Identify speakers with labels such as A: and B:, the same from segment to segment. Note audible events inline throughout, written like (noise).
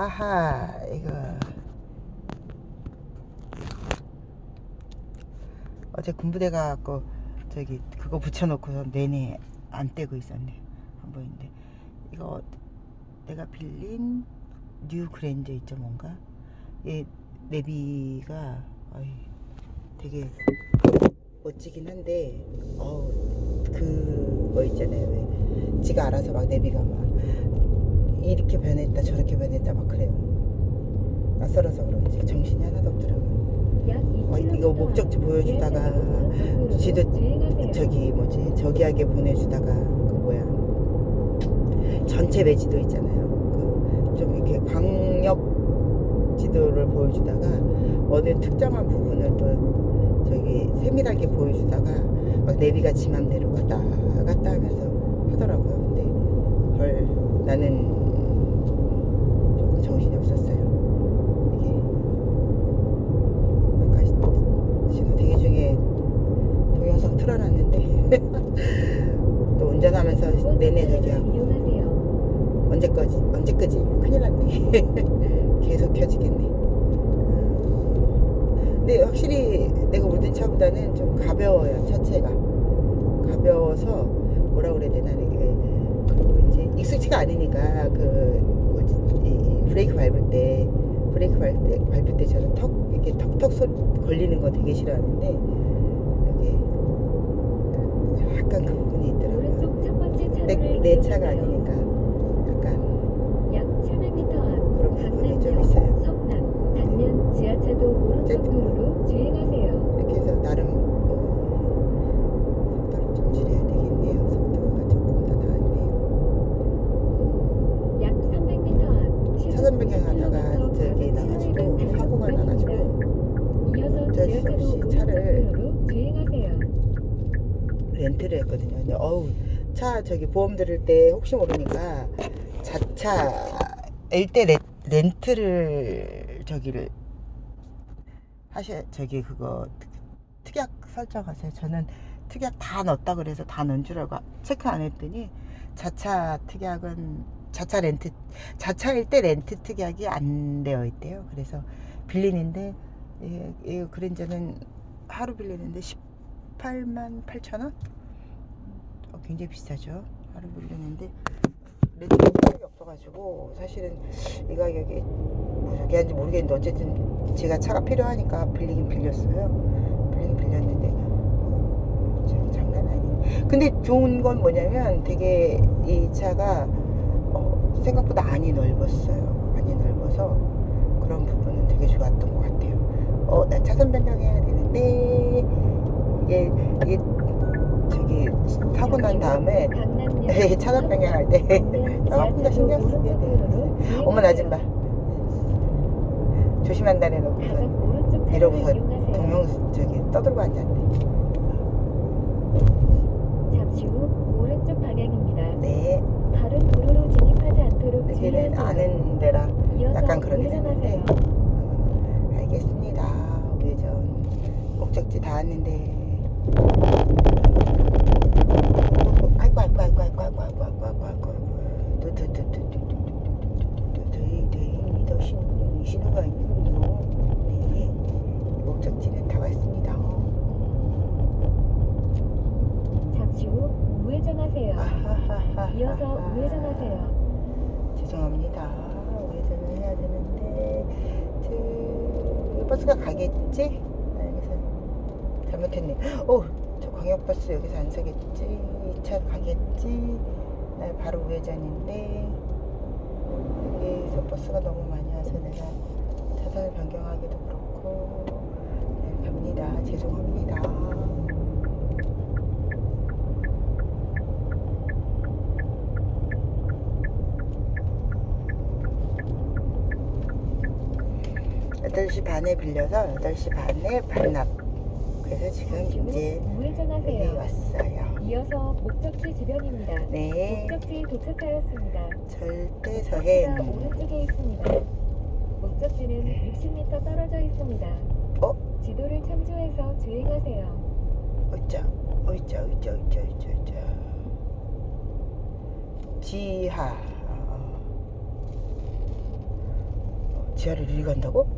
A: 아하 이거. 어제 군부대 가 갖고 저기 그거 붙여놓고서 내내 안 떼고 있었네. 안 보이는데. 이거 내가 빌린 뉴 그랜저 2.5인가? 얘 내비가 어이, 되게 멋지긴 한데 어우 그거 있잖아요. 왜 지가 알아서 막 내비가 막 이렇게 변했다 저렇게 변했다 막 그래요. 낯설어서 그런지 정신이 하나도 없더라고요. 어, 이거 목적지 보여주다가 지도 저기 뭐지 저기하게 보내주다가 그 뭐야 전체 매지도 있잖아요. 그 좀 이렇게 광역 지도를 보여주다가 어느 특정한 부분을 또 저기 세밀하게 보여주다가 막 내비가 지 맘대로 갔다 갔다 하면서 하더라고요 근데 헐 나는 조금 정신이 없었어요 이게 아까 신호 대기 중에 동영상 틀어놨는데 또 운전하면서 내내 저기하고
B: 이용하세요.
A: 언제까지 언제까지 큰일 났네 계속 켜지겠네. 근데 확실히 내가 몰던 차보다는 좀 가벼워요 차체가. 가벼워서 뭐라 그래야 되나 이게 그리고 이제 익숙치가 않으니까 그 이, 이 브레이크 밟을 때 브레이크 밟을 때 밟을 때 저는 턱 이렇게 턱턱 소리 걸리는 거 되게 싫어하는데 여기 약간 그 부분이 있더라고요. 내, 내 차가
B: 이용하세요.
A: 아니니까 약간
B: 약 700m 앞
A: 그런 부분이 좀 있어요.
B: 성남 반면 지하차도 오른쪽
A: 어쨌든
B: 도로로 주행하세요.
A: 이렇게 해서 나름 어, 속도를 좀 줄여야 되겠네요. 속도가 조금 더 나았네요.
B: 약 300m 앞 시속
A: 차선 변경하다가
B: 10km
A: 저기 나가지고 사고가 나가지고
B: 이어서
A: 어쩔 수
B: 지하차도
A: 없이
B: 오른쪽
A: 차를
B: 도로로 주행하세요.
A: 렌트를 했거든요. 근데 어우 차 저기 보험 들을 때 혹시 모르니까 자차일 때 렌, 렌트를 저기를 하셔 저기 그거 특- 특약 설정하세요. 저는 특약 다 넣었다 그래서 다 넣은 줄 알고 체크 안 했더니 자차 특약은 자차 렌트 자차일 때 렌트 특약이 안 되어 있대요. 그래서 빌리는데 예, 이 그랜저는 하루 빌리는데 18만 8천 원? 어, 굉장히 비싸죠. 하루 빌리는데 렌트 없어가지고 사실은 이 가격이 게한지 모르겠는데 어쨌든 제가 차가 필요하니까 빌리긴 빌렸어요. 빌리긴 빌렸는데 어, 참 장난 아니네. 근데 좋은 건 뭐냐면 되게 이 차가 어, 생각보다 안이 넓었어요. 안이 넓어서 그런 부분은 되게 좋았던 것 같아요. 어, 나 차선 변경해야 되는데 이게 이게 저기 타고 난 다음에
B: 강남역
A: 차선 변경할 때 (laughs) 조금 더 신경 쓰게 돼요. 어머 나 좀 봐. 조심한다 해놓고 이러고서. 동영 저기 떠들고 앉았네.
B: 잠시 후 오른쪽 방향입니다.
A: 네,
B: 다른 도로로 진입하지 않도록
A: 여기는. 아는 데라 약간 그런 게. 있는데 어, 알겠습니다. 우회전 목적지 다 왔는데
B: 우회전하세요. 이어서 우회전하세요.
A: 죄송합니다. 우회전을 해야 되는데 저 버스가 가겠지? 알겠어. 잘못했네. 오, 저 광역버스 여기서 안 서겠지? 이 차 가겠지? 나 바로 우회전인데 여기서 버스가 너무 많이 와서 내가 차선을 변경하기도 그렇고 네, 갑니다. 죄송합니다. 여덟 시 반에 빌려서 여덟 시 반에 반납. 그래서 지금 이제
B: 우회전하세요.
A: 왔어요.
B: 이어서 목적지 주변입니다.
A: 네.
B: 목적지에 도착하였습니다.
A: 절대 서행.
B: 오른쪽에 있습니다. 목적지는 60m 떨어져 있습니다.
A: 어?
B: 지도를 참조해서 주행하세요.
A: 어쩌, 어쩌, 어쩌, 어쩌, 어쩌, 어쩌. 지하. 지하를 이리 간다고?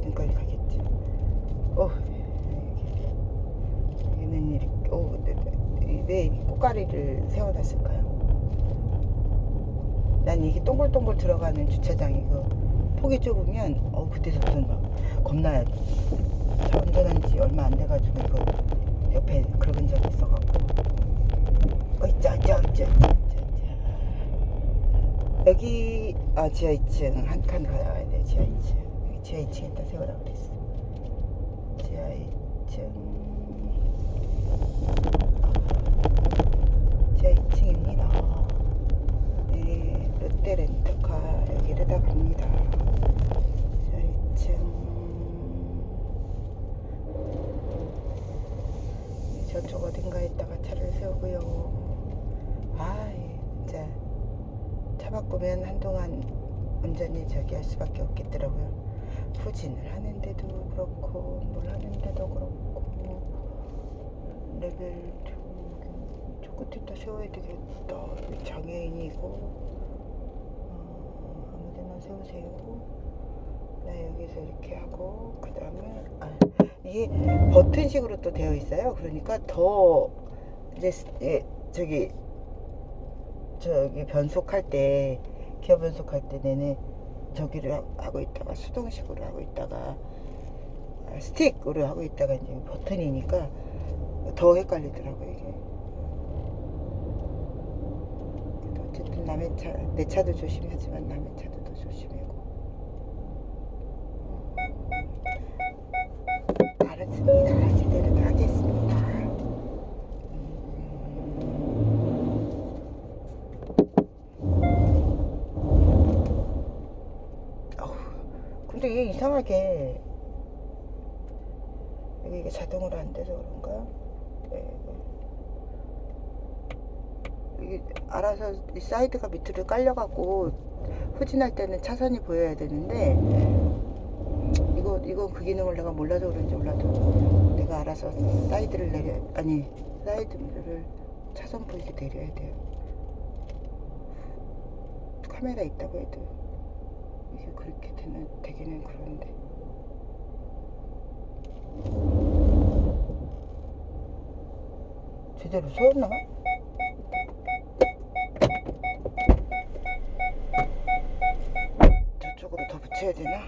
A: 이리 가겠지. 어, 여기는 이렇게, 어, 네, 네, 왜이 꽃가리를 세워놨을까요? 난 이게 동글동글 들어가는 주차장이고 폭이 좁으면 어 그때부터 막 겁나요. 차 운전한 지 얼마 안 돼가지고 이거 옆에 그런 적이 있어갖고 어이 짜짜짜짜짜 여기 아 지하 2층 한 칸 가야 돼 지하 2층 여기 지하 2층에다 세우라 그랬어 지하 2층 지하 2층입니다 네 롯데렌터카 여기로다 갑니다 지하 2층 저쪽 어딘가에다가 차를 세우고요. 아, 예, 진짜 차 바꾸면 한동안 운전이 저기 할 수밖에 없겠더라고요. 후진을 하는데도 그렇고 뭘 하는데도 그렇고 레벨 2, 저 끝에다 세워야 되겠다. 장애인이고 어, 아무데나 세우세요. 나 여기서 이렇게 하고 그 다음에 아, 이게 버튼식으로 또 되어 있어요. 그러니까 더 이제 스- 예, 저기 저기 변속할 때 기어 변속할 때 내내 저기를 하- 하고 있다가 수동식으로 하고 있다가 아, 스틱으로 하고 있다가 이제 버튼이니까 더 헷갈리더라고요 이게. 어쨌든 남의 차, 내 차도 조심하지만 남의 차도 더 조심하고. 이게 이상하게 이게 자동으로 안 돼서 그런가? 네. 이게 알아서 이 사이드가 밑으로 깔려갖고 후진할 때는 차선이 보여야 되는데 이거 이거 그 기능을 내가 몰라서 그런지 몰라도 내가 알아서 사이드를 내려 아니 사이드를 차선 보이게 내려야 돼요. 카메라 있다고 해도 이게 그렇게 되는 되기는 그런데. 제대로 세웠나? 저쪽으로 더 붙여야 되나?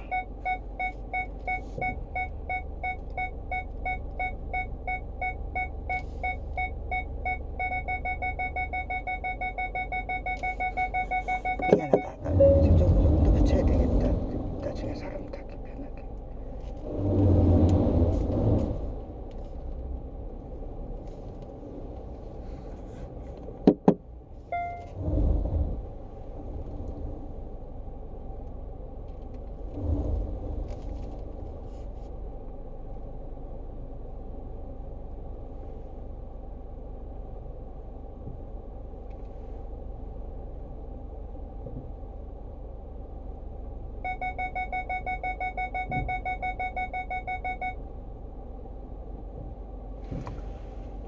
A: 미안하다. 나 저쪽으로 좀 더 붙여야 되겠다. 나중에 사람 타기 편하게.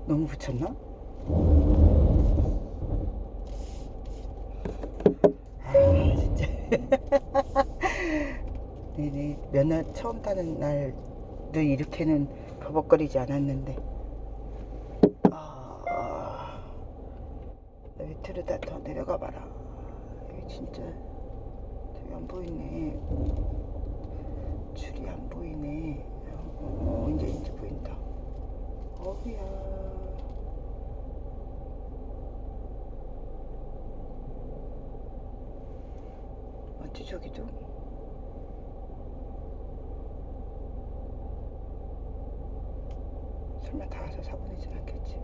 A: 너무 붙였나? 아 진짜. (laughs) 네네. 면허 처음 타는 날도 이렇게는 버벅거리지 않았는데. 아 밑으로 다 더 내려가 봐라. 진짜 저기 안 보이네. 줄이 안 보이네. 어, 이제 이제 보인다 어우야. 어찌 저기도? 설마 다 와서 사고 내진 않겠지?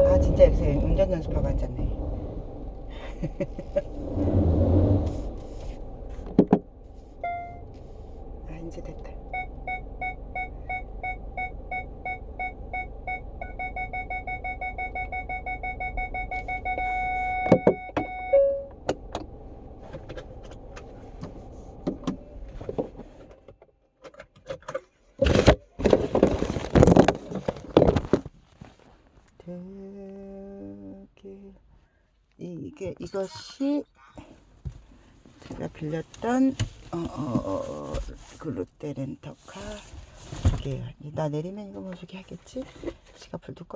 A: 아 진짜 여기서 운전 연습하고 앉았네. (laughs) 이게 이것이 제가 빌렸던 어, 어, 어, 그 롯데 렌터카 이게 나 내리면 이거 뭐 저기 하겠지? 지갑을 두꺼